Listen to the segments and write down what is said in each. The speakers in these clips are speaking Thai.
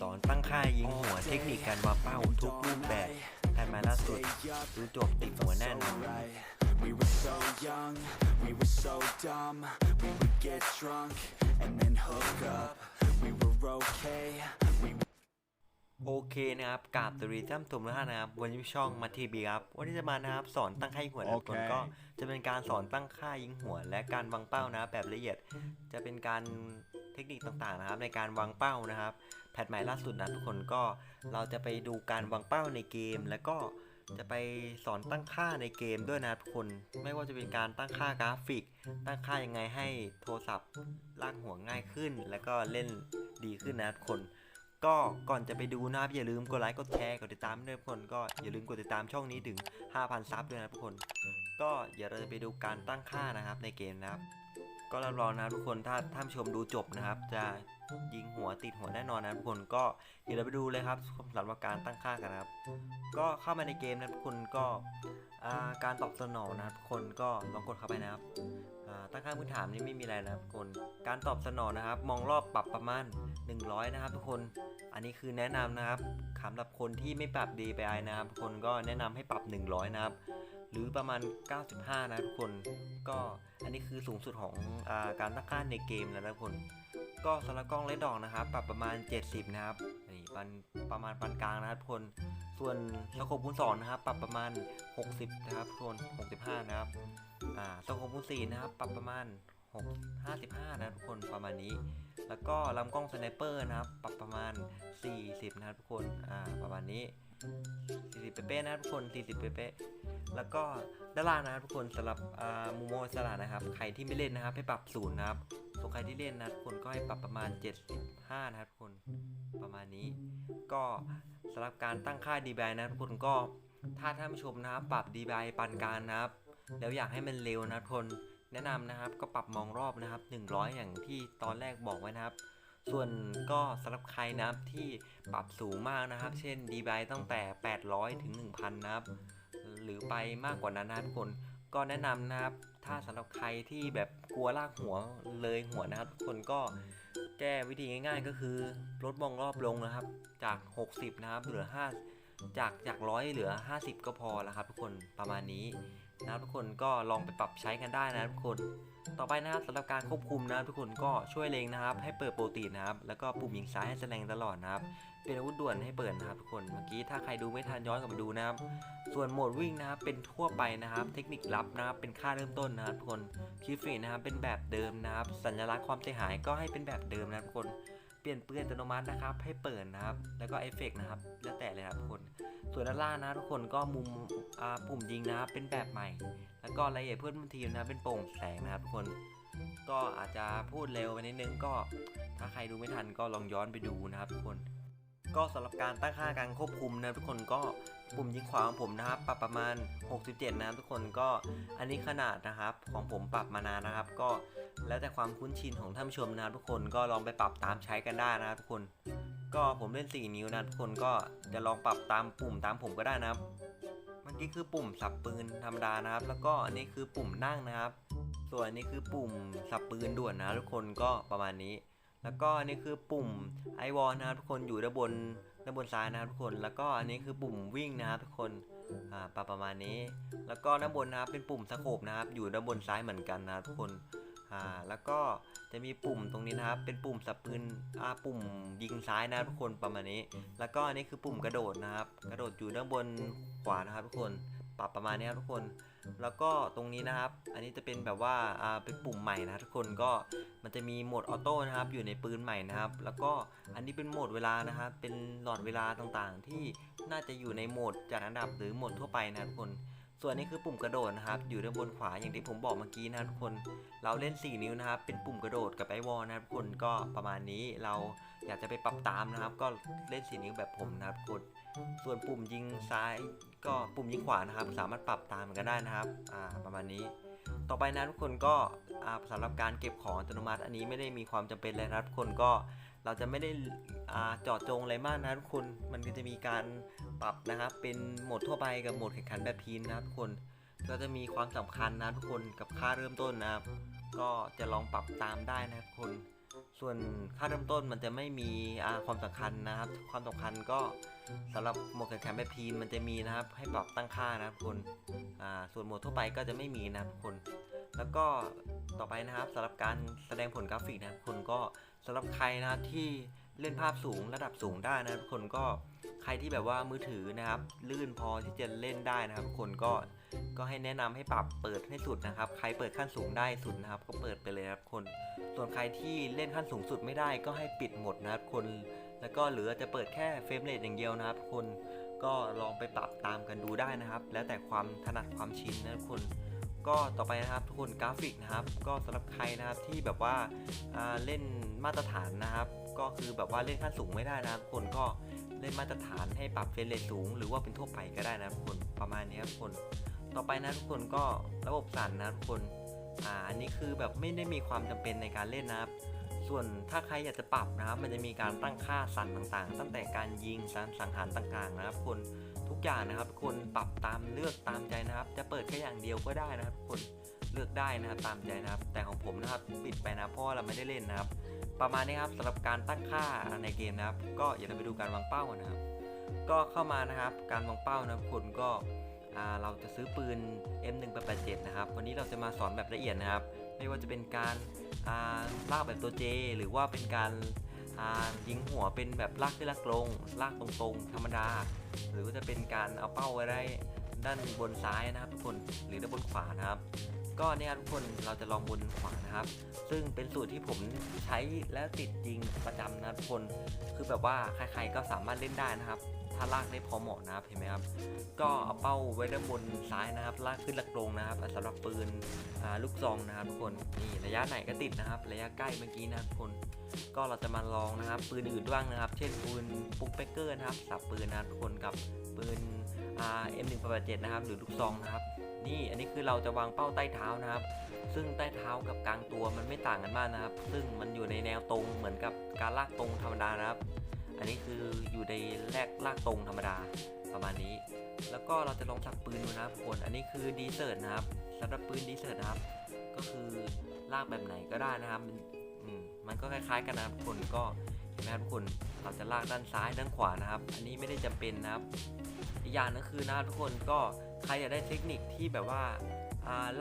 สอนตั้งค่ายิงหัวเทคนิคการวางเป้าทุกรูปแบบแพทย์มาล่าสุดดูจบติดหัวแน่นอน We were so young, we were so dumb We would get drunk and then hook up We were okay, we โอเคนะครับกราบสวัสดีท่านผู้ชมทุกท่านนะครับ วันนี้ช่องมาทีบีครับ วันนี้จะมานะครับสอนตั้งค่ายิงหัวนะครับโอเคคนก็จะเป็นการสอนตั้งค่ายิงหัว และการวางเป้านะครับแบบละเอียด จะเป็นการ เทคนิคต่างๆนะครับ ในการวางเป้านะครับ แพทใหม่ล่าสุดนะทุกคนก็เราจะไปดูการวางเป้าในเกม แล้วก็จะไปสอนตั้งค่าในเกมด้วยนะทุกคน ไม่ว่าจะเป็นการตั้งค่ากราฟิก ตั้งค่ายังไงให้โทรศัพท์ลากหัวง่ายขึ้น แล้วก็เล่นดีขึ้นนะทุกคนก็ก่อนจะไปดูนะครับอย่าลืมกดไลค์กดแชร์กดติดตามด้วยทุกคนก็อย่าลืมกดติดตามช่องนี้ถึง 5,000 ซับด้วยนะทุกคน ก็เดี๋ยวเราจะไปดูการตั้งค่านะครับในเกมนะครับ ก็รับรองนะทุกคนถ้าท่านชมดูจบนะครับ จะยิงหัวติดหัวแน่นอนนะทุกคนก็เดี๋ยวเราไปดูเลยครับสำหรับการตั้งค่ากันนะครับ ก็เข้ามาในเกมนะทุกคนก็ การตอบสนองนะครับทุกคนก็ลองกดเข้าไปนะครับตั้งค่าพื้นฐานนี่ไม่มีอะไรนะครับทุกคนการตอบสนองนะครับ มองรอบปรับประมาณ 100 นะครับ ทุกคนอันนี้คือแนะนำนะครับสำหรับคนที่ไม่ปรับ DPI นะครับทุกคนก็แนะนำให้ปรับ 100 นะครับ หรือประมาณ 95 นะทุกคน ก็อันนี้คือสูงสุดของอการตั้งค่าในเกมแล้วนะทุกคน ก็สำหรับกล้องเลดดอกนะครับ ปรับประมาณ 70 นะครับนี่ปันประมาณปานกลางนะครับทุกคนส่วนสโคปคูณ2นะครับ ปรับประมาณ 60 นะครับทุกคน65 นะครับอ่าสโคปคูณ4นะครับ ปรับประมาณ6 55 นะทุกคนประมาณนี้ แล้วก็ลำกล้องสไนเปอร์นะครับ ปรับประมาณ 40 นะครับทุกคนอ่าประมาณนี้ 40 เป๊ะๆนะทุกคน 40 เป๊ะๆแล้วก็ด้านล่างนะทุกคนสำหรับมุมมสระนะครับ ใครที่ไม่เล่นนะครับ ให้ปรับศูนย์นะครับส่วนใครที่เล่นนะทุกคนก็ให้ปรับประมาณ 75 นะครับทุกคนประมาณนี้ ก็สำหรับการตั้งค่า DBI นะทุกคนก็ถ้าท่านผู้ชมนะครับ ปรับ DBI ปานกลางนะครับ แล้วอยากให้มันเร็วนะทุกคนแนะนำนะครับ ก็ปรับมองรอบนะครับ 100 อย่างที่ตอนแรกบอกไว้นะครับ ส่วนก็สำหรับใครนะครับที่ปรับสูงมากนะครับ เช่น DBI ตั้งแต่ 800 ถึง 1,000 นะครับ หรือไปมากกว่านั้นนะทุกคนก็แนะนำนะครับ ถ้าสำหรับใครที่แบบกลัวลากหัวเลยหัวนะครับ ทุกคนก็แก้วิธีง่ายๆ ก็คือลดมองรอบลงนะครับ จาก 60 นะครับเหลือ 5 จากจากร้อยเหลือ 50 ก็พอแล้วครับ ทุกคนประมาณนี้ นะครับทุกคนก็ลองไปปรับใช้กันได้นะครับทุกคน ต่อไปนะครับสำหรับการควบคุมนะครับทุกคนก็ช่วยเล็งนะครับ ให้เปิดโปรตีนนะครับ แล้วก็ปุ่มยิงซ้ายให้แสดงตลอดนะครับ เป็นอาวุธด่วนให้เปิดนะครับทุกคนเมื่อกี้ถ้าใครดูไม่ทันย้อนกลับมาดูนะครับ ส่วนโหมดวิ่งนะครับเป็นทั่วไปนะครับ เทคนิคลับนะครับเป็นค่าเริ่มต้นนะครับทุกคนคีย์เฟรนนะครับเป็นแบบเดิมนะครับ สัญลักษณ์ความเสียหายก็ให้เป็นแบบเดิมนะครับทุกคน เปลี่ยนเปลือนอัตโนมัตินะครับ ให้เปิดนะครับ แล้วก็เอฟเฟกต์นะครับ แล้วแต่เลยครับทุกคน ส่วนด้านล่างนะทุกคนก็มุมปุ่มยิงนะครับ เป็นแบบใหม่ แล้วก็รายละเอียดเพื่อนบนทีมนะเป็นโปร่งแสงนะครับทุกคน ก็อาจจะพูดเร็วไปนิดนึงก็ ถ้าใครดูไม่ทันก็ลองย้อนไปดูนะครับทุกคน ก็สำหรับการตั้งค่าการควบคุมนะทุกคนก็ปุ่มยิงขวาของผมนะครับ ปรับประมาณ 67 นะทุกคนก็อันนี้ขนาดนะครับของผมปรับมานานนะครับ ก็แล้วแต่ความคุ้นชินของท่านชมนะทุกคนก็ลองไปปรับตามใช้กันได้นะทุกคน ก็ผมเล่น 4 นิ้วนะทุกคนก็จะลองปรับตามปุ่มตามผมก็ได้นะครับเมื่อกี้คือปุ่มสับปืนธรรมดานะครับ แล้วก็อันนี้คือปุ่มนั่งนะครับ ส่วนนี้คือปุ่มสับปืนด่วนนะทุกคนก็ประมาณนี้ แล้วก็อันนี้คือปุ่มไอวอลนะครับทุกคนอยู่ด้านบนด้านบนซ้ายนะครับทุกคน แล้วก็อันนี้คือปุ่มวิ่งนะครับทุกคนอ่าประมาณนี้ แล้วก็ด้านบนนะครับเป็นปุ่มสโคปนะครับ อยู่ด้านบนซ้ายเหมือนกันนะครับทุกคนอ่าแล้วก็จะมีปุ่มตรงนี้นะครับ เป็นปุ่มสับปืนอ่าปุ่มยิงซ้ายนะครับทุกคนประมาณนี้ แล้วก็อันนี้คือปุ่มกระโดดนะครับ กระโดดอยู่ด้านบนขวานะครับทุกคน ปรับประมาณนี้ครับทุกคน แล้วก็ตรงนี้นะครับ อันนี้จะเป็นแบบว่าอ่าเป็นปุ่มใหม่นะทุกคนก็มันจะมีโหมดออโต้นะครับ อยู่ในปืนใหม่นะครับ แล้วก็อันนี้เป็นโหมดเวลานะครับ เป็นหลอดเวลาต่างๆ ที่น่าจะอยู่ในโหมดจัดอันดับหรือโหมดทั่วไปนะครับทุกคน ส่วนนี้คือปุ่มกระโดดนะครับ อยู่ด้านบนขวาอย่างที่ผมบอกเมื่อกี้นะทุกคน เราเล่น 4 นิ้วนะครับ เป็นปุ่มกระโดดกับไอวอลนะครับทุกคน ก็ประมาณนี้ เราอยากจะไปปรับตามนะครับ ก็เล่น 4 นิ้วแบบผมนะครับกคนส่วนปุ่มยิงซ้าย ก็ปุ่มยิงขวานะครับ สามารถปรับตามกันได้นะครับ อ่า ประมาณนี้ ต่อไปนะทุกคนก็อ่าสำหรับการเก็บของอัตโนมัติ อันนี้ไม่ได้มีความจำเป็นเลยนะครับทุกคนก็ เราจะไม่ได้อ่าเจาะจงอะไรมากนะทุกคน มันก็จะมีการปรับนะครับ เป็นโหมดทั่วไปกับโหมดแข่งขันแบบพีนนะครับทุกคน ก็จะมีความสำคัญนะทุกคนกับค่าเริ่มต้นนะครับ ก็จะลองปรับตามได้นะครับทุกคน ส่วนค่าเริ่มต้นมันจะไม่มีความสำคัญนะครับ ความสำคัญก็สำหรับโหมดแข่งขันแบบทีมมันจะมีนะครับ ให้ปรับตั้งค่านะครับคน ส่วนโหมดทั่วไปก็จะไม่มีนะครับทุกคน แล้วก็ต่อไปนะครับสำหรับการแสดงผลกราฟิกนะครับทุกคนก็ สำหรับใครนะครับที่เล่นภาพสูงระดับสูงได้นะทุกคนก็ใครที่แบบว่ามือถือนะครับ ลื่นพอที่จะเล่นได้นะครับทุกคนก็ก็ให้แนะนำให้ปรับเปิดให้สุดนะครับ ใครเปิดขั้นสูงได้สุดนะครับ ก็เปิดไปเลยครับคน ส่วนใครที่เล่นขั้นสูงสุดไม่ได้ก็ให้ปิดหมดนะครับทุกคน แล้วก็เหลือจะเปิดแค่เฟรมเรทอย่างเดียวนะครับทุกคนก็ลองไปปรับตามกันดูได้นะครับ แล้วแต่ความถนัดความชินนะทุกคน ก็ต่อไปนะครับทุกคนกราฟิกนะครับ ก็สำหรับใครนะครับที่แบบว่าาเล่นมาตรฐานนะครับ ก็คือแบบว่าเล่นขั้นสูงไม่ได้นะครับคนก็เล่นมาตรฐานให้ปรับเฟรมเรทสูง หรือว่าเป็นทั่วไปก็ได้นะครับทุกคนประมาณนี้ครับทุกคนต่อไปนะทุกคนก็ระบบสั่นนะทุกคนอ่าอันนี้คือแบบไม่ได้มีความจำเป็นในการเล่นนะครับ ส่วนถ้าใครอยากจะปรับนะครับ มันจะมีการตั้งค่าสั่นต่างๆ ตั้งแต่การยิงการสังหารต่างๆนะครับคน ทุกอย่างนะครับทุกคนปรับตามเลือกตามใจนะครับ จะเปิดแค่อย่างเดียวก็ได้นะครับทุกคนเลือกได้นะครับตามใจนะครับ แต่ของผมนะครับปิดไปนะเพราะว่าเราไม่ได้เล่นนะครับ ประมาณนี้ครับสำหรับการตั้งค่าในเกมนะครับ ก็อย่าลืมไปดูการวางเป้านะครับ ก็เข้ามานะครับการวางเป้านะครับทุกคนก็เราจะซื้อปืน M187 นะครับ วันนี้เราจะมาสอนแบบละเอียดนะครับ ไม่ว่าจะเป็นการอ่าลากแบบตัว J หรือว่าเป็นการ ยิงหัวเป็นแบบลากขึ้นลากลงลากตรงๆ ธรรมดา หรือว่าจะเป็นการเอาเป้าไว้ได้ด้านบนซ้ายนะครับทุกคนหรือด้านบนขวานะครับ ก็เนี่ยครับทุกคนเราจะลองบนขวานะครับ ซึ่งเป็นสูตรที่ผมใช้และติดจริงประจำนะทุกคน คือแบบว่าใครๆก็สามารถเล่นได้นะครับถ้าลากได้พอเหมาะนะครับเห็นไหมครับ ก็เอาเป้าไว้ด้านบนซ้ายนะครับ ลากขึ้นลากลงนะครับสำหรับปืนลูกซองนะครับทุกคนนี่ระยะไหนก็ติดนะครับ ระยะใกล้เมื่อกี้นะครับทุกคน ก็เราจะมาลองนะครับปืนอื่นบ้างนะครับ เช่นปืนปุ๊กเปกเกอร์นะครับสับปืนนะทุกคนกับปืนอ่า M187 นะครับหรือลูกซองนะครับ นี่อันนี้คือเราจะวางเป้าใต้เท้านะครับ ซึ่งใต้เท้ากับกลางตัวมันไม่ต่างกันมากนะครับ ซึ่งมันอยู่ในแนวตรงเหมือนกับการลากตรงธรรมดานะครับ อันนี้คืออยู่ในแรกลากตรงธรรมดาประมาณนี้ แล้วก็เราจะลองสักปืนดูนะครับทุกคนอันนี้คือดีเซอร์นะครับสำหรับปืนดีเซอร์นะครับ ก็คือลากแบบไหนก็ได้นะครับ อืมมันก็คล้ายๆกันนะครับทุกคนก็เห็นไหมครับทุกคนเราจะลากด้านซ้ายด้านขวานะครับ อันนี้ไม่ได้จำเป็นนะครับอีกอย่างนึงคือนะครับทุกคนก็ใครอยากได้เทคนิคที่แบบว่า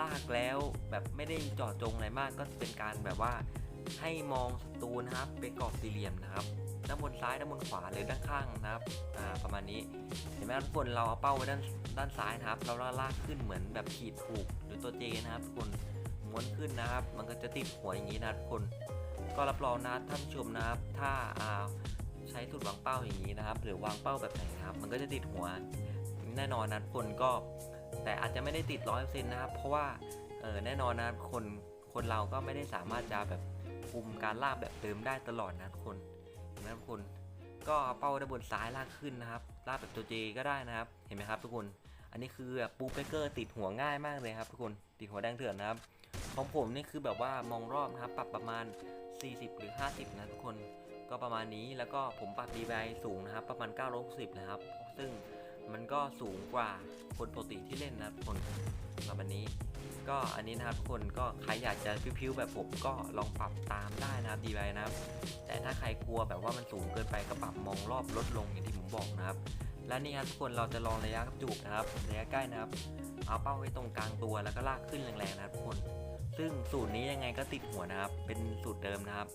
ลากแล้วแบบไม่ได้เจาะจงอะไรมากก็เป็นการแบบว่าให้มองศัตรูนะครับ เป็นกรอบสี่เหลี่ยมนะครับด้านบนซ้ายด้านบนขวาหรือด้านข้างนะครับอ่าประมาณนี้เห็นไหมครับทุกคนเราเอาเป้าไว้ด้านด้านซ้ายนะครับ เราลากขึ้นเหมือนแบบขีดถูกหรือตัวเจนะครับทุกคน ม้วนขึ้นนะครับ มันก็จะติดหัวอย่างนี้นะครับทุกคน ก็รับรองนะท่านชมนะครับ ถ้าอ่าใช้สูตรวางเป้าอย่างนี้นะครับ หรือวางเป้าแบบไหนนะครับ มันก็จะติดหัวแน่นอนนะทุกคนก็ แต่อาจจะไม่ได้ติดร้อยเปอร์เซ็นต์นะครับ เพราะว่าเออแน่นอนนะคนคนเราก็ไม่ได้สามารถจะแบบคุมการลากแบบเดิมได้ตลอดนะทุกคนเห็นไหมทุกคนก็เป้าด้านบนซ้ายลากขึ้นนะครับ ลากแบบตัวเจก็ได้นะครับ เห็นไหมครับทุกคน อันนี้คือแบบปูเปเกอร์ติดหัวง่ายมากเลยครับทุกคน ติดหัวแดงเถื่อนนะครับ ของผมนี่คือแบบว่ามองรอบนะครับ ปรับประมาณ 40 หรือ 50 นะทุกคนก็ประมาณนี้แล้วก็ผมปรับ DPI สูงนะครับ ประมาณ 960 นะครับ ซึ่งมันก็สูงกว่าคนปกติที่เล่นนะครับทุกคนประมาณนี้ ก็อันนี้นะครับทุกคนก็ใครอยากจะพิ้วๆแบบผมก็ลองปรับตามได้นะครับ DPI นะครับแต่ถ้าใครกลัวแบบว่ามันสูงเกินไปก็ปรับมองรอบลดลงอย่างที่ผมบอกนะครับ และนี่ครับทุกคนเราจะลองระยะจูบนะครับระยะใกล้นะครับ เอาเป้าไว้ตรงกลางตัวแล้วก็ลากขึ้นแรงๆนะครับทุกคน ซึ่งสูตรนี้ยังไงก็ติดหัวนะครับ เป็นสูตรเดิมนะครับ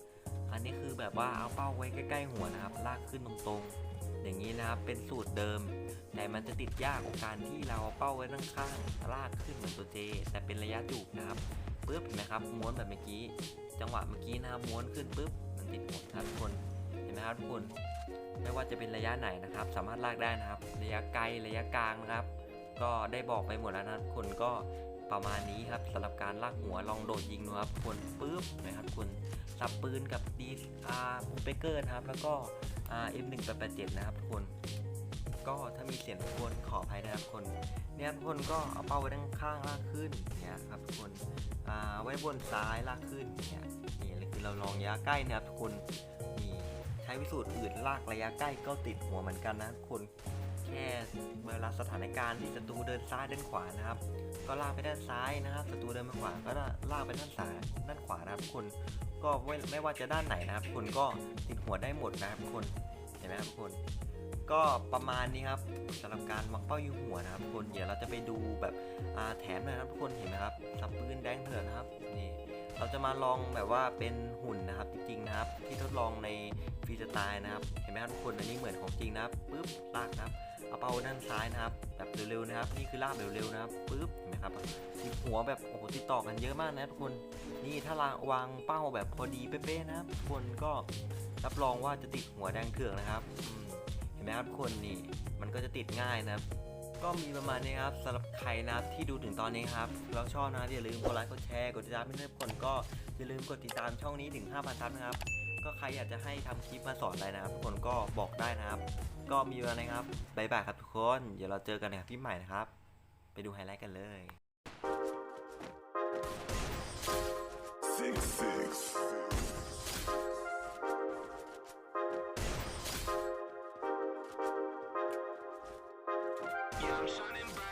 อันนี้คือแบบว่าเอาเป้าไว้ใกล้ๆหัวนะครับ ลากขึ้นตรงๆ อย่างนี้นะครับเป็นสูตรเดิม แต่มันจะติดยากกว่าการที่เราเอาเป้าไว้ด้านข้างลากขึ้นเหมือนตัวเจ แต่เป็นระยะจูบนะครับปึ๊บเห็นไหมครับม้วนแบบเมื่อกี้ จังหวะเมื่อกี้นะครับม้วนขึ้นปึ๊บมันติดหมดครับทุกคนเห็นไหมครับทุกคน ไม่ว่าจะเป็นระยะไหนนะครับ สามารถลากได้นะครับ ระยะไกลระยะกลางนะครับ ก็ได้บอกไปหมดแล้วนะทุกคนก็ประมาณนี้ครับสำหรับการลากหัวลองโดดยิงดูครับทุกคนปึ๊บนะครับทุกคนสับปืนกับดีอาร์บูเบเกอร์นะครับ แล้วก็อ่า M1887 นะครับทุกคน ก็ถ้ามีเสียงคนขออภัยนะครับทุกคนเนี่ยทุกคนก็เอาเป้าไว้ด้านข้างลากขึ้นเนี่ยครับทุกคนอ่าไว้บนซ้ายลากขึ้นเนี่ยนี่เลยคือเราลองระยะใกล้นะครับทุกคน ช้วิสูตรอื่นลากระยะใกล้ก็ติดหัวเหมือนกันนะทุกคนแค่เวลาสถานการณ์ที่ศัตรูเดินซ้ายเดินขวานะครับ ก็ลากไปด้านซ้ายนะครับศัตรูเดินมาขวาก็ลากไปด้านซ้ายด้านขวานะครับทุกคนก็ไม่ว่าจะด้านไหนนะครับทุกคนก็ติดหัวได้หมดนะครับทุกคนเห็นไหมครับทุกคน ก็ประมาณนี้ครับสำหรับการวางเป้ายิงหัวนะครับทุกคนเดี๋ยวเราจะไปดูแบบแถมหน่อยนะครับทุกคนเห็นไหมครับสับปืนแดงเถื่อนนะครับนี่เราจะมาลองแบบว่าเป็นหุ่นนะครับจริงๆนะครับ ที่ทดลองในฟรีสไตล์นะครับ เห็นไหมครับทุกคนอันนี้เหมือนของจริงนะครับปึ๊บลากนะครับเอาเป้าด้านซ้ายนะครับ แบบเร็วๆนะครับ นี่คือลากแบบเร็วๆนะครับปึ๊บเห็นไหมครับติดหัวแบบโอ้โหติดต่อกันเยอะมากนะทุกคนนี่ถ้าวางเป้าแบบพอดีเป๊ะๆนะครับทุกคนก็รับรองว่าจะติดหัวแดงเถื่อกนะครับ นไหมครับทุกคนนี่มันก็จะติดง่ายนะครับ ก็มีประมาณนี้ครับสำหรับใครนะครับที่ดูถึงตอนนี้ครับแล้วชอบนะอย่าลืมกดไลค์กดแชร์กดติดตามให้ทุกคนก็อย่าลืมกดติดตามช่องนี้ถึง5,000ซับนะครับก็ใครอยากจะให้ทำคลิปมาสอนอะไรนะครับ ทุกคนก็บอกได้นะครับ ก็มีประมานี้ครับบ๊ายบายครับทุกคนเดี๋ยวเราเจอกันในคลิปใหม่นะครับ ไปดูไฮไลท์กันเลย Six six. Yeah, I'm shining bright,